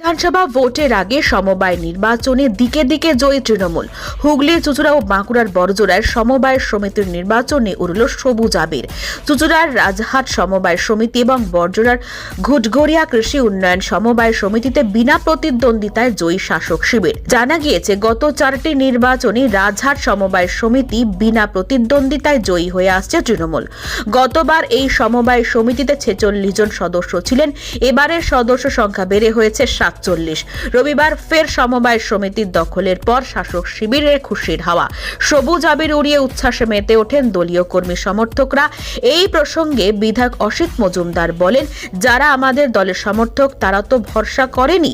বিধানসভা ভোটের আগে সমবায় নির্বাচনে দিকে দিকে জয়ী তৃণমূল। হুগলি, চুচুড়া ও বাঁকুড়ার বড়জোড়ায় সমবায় সমিতির নির্বাচনে উড়ল সবুজ আবির। চুচুড়ার রাজহাট সমবায় সমিতি এবং বড়জোড়ার ঘুটঘরিয়া কৃষি উন্নয়ন সমবায় সমিতিতে বিনা প্রতিদ্বন্দ্বিতায় জয়ী শাসক শিবির। জানা গিয়েছে, গত চারটি নির্বাচনে রাজহাট সমবায় সমিতি বিনা প্রতিদ্বন্দ্বিতায় জয়ী হয়ে আসছে তৃণমূল। গতবার এই সমবায় সমিতিতে ছেচল্লিশ জন সদস্য ছিলেন। এবারের সদস্য সংখ্যা বেড়ে হয়েছে সাতচল্লিশ। রবিবার ফের সমবায় সমিতির দখলের পর শাসক শিবিরের খুশির হাওয়া। সবুজ আবির উড়িয়ে উচ্ছ্বাসে মেতে ওঠেন দলীয় কর্মী সমর্থকরা। এই প্রসঙ্গে বিধায়ক অসিত মজুমদার বলেন, যারা আমাদের দলের সমর্থক, তারা তো ভরসা করেনি।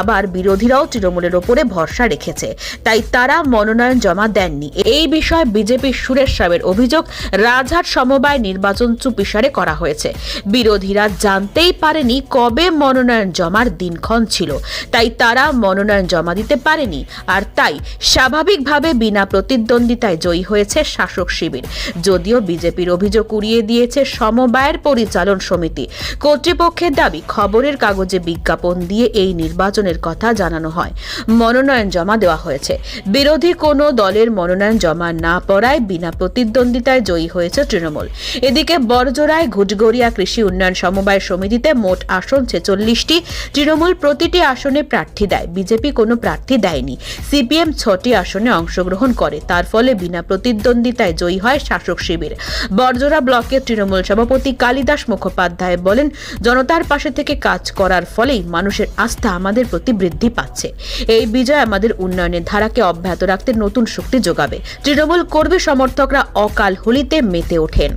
আবার বিরোধীরাও তৃণমূলের ওপরে ভরসা রেখেছে। তাই তারা মনোনয়ন জমা দেননি। এই বিষয়ে বিজেপির সুরেশ সাহেবের অভিযোগ, রাজহাট সমবায় নির্বাচন চুপিসারে করা হয়েছে। বিরোধীরা জানতেই পারেনি কবে মনোনয়ন জমার দিনক্ষণ ছিল তাই তারা মনোনয়ন জমা দিতে পারেনি। আর তাই স্বাভাবিকভাবে বিনা প্রতিদ্বন্দ্বিতায় জয়ী হয়েছে শাসক শিবির। যদিও বিজেপির অভিযোগ উড়িয়ে দিয়েছে সমবায়ের পরিচালন সমিতি। কর্তৃপক্ষের দাবি, খবরের কাগজে বিজ্ঞাপন দিয়ে এই নির্বাচনের কথা জানানো হয়। মনোনয়ন জমা দেওয়া হয়েছে। বিরোধী কোনো দলের মনোনয়ন জমা না পড়ায় বিনা প্রতিদ্বন্দ্বিতায় জয়ী হয়েছে তৃণমূল। এদিকে বড়জোড়ায় ঘুটগড়িয়া কৃষি উন্নয়ন সমবায় সমিতিতে মোট আসন ছেচল্লিশটি। তৃণমূল প্রতিটি আসনে প্রার্থী দেয়। বিজেপি কোনো প্রার্থী দেয়নি। সিপিএম ছটি আসনে অংশগ্রহণ করে। তার ফলে বিনা প্রতিদ্বন্দ্বিতায় জয়ী হয় শাসক শিবির। বড়জোড়া ব্লকের তৃণমূল সভাপতি কালিদাস মুখোপাধ্যায় বলেন, জনতার পাশে থেকে কাজ করার ফলেই মানুষের আস্থা আমাদের প্রতি বৃদ্ধি পাচ্ছে। এই বিজয় আমাদের উন্নয়নের ধারাকে অব্যাহত রাখতে নতুন শক্তি যোগাবে। তৃণমূল কর্মী সমর্থকরা অকাল হোলিতে মেতে ওঠেন।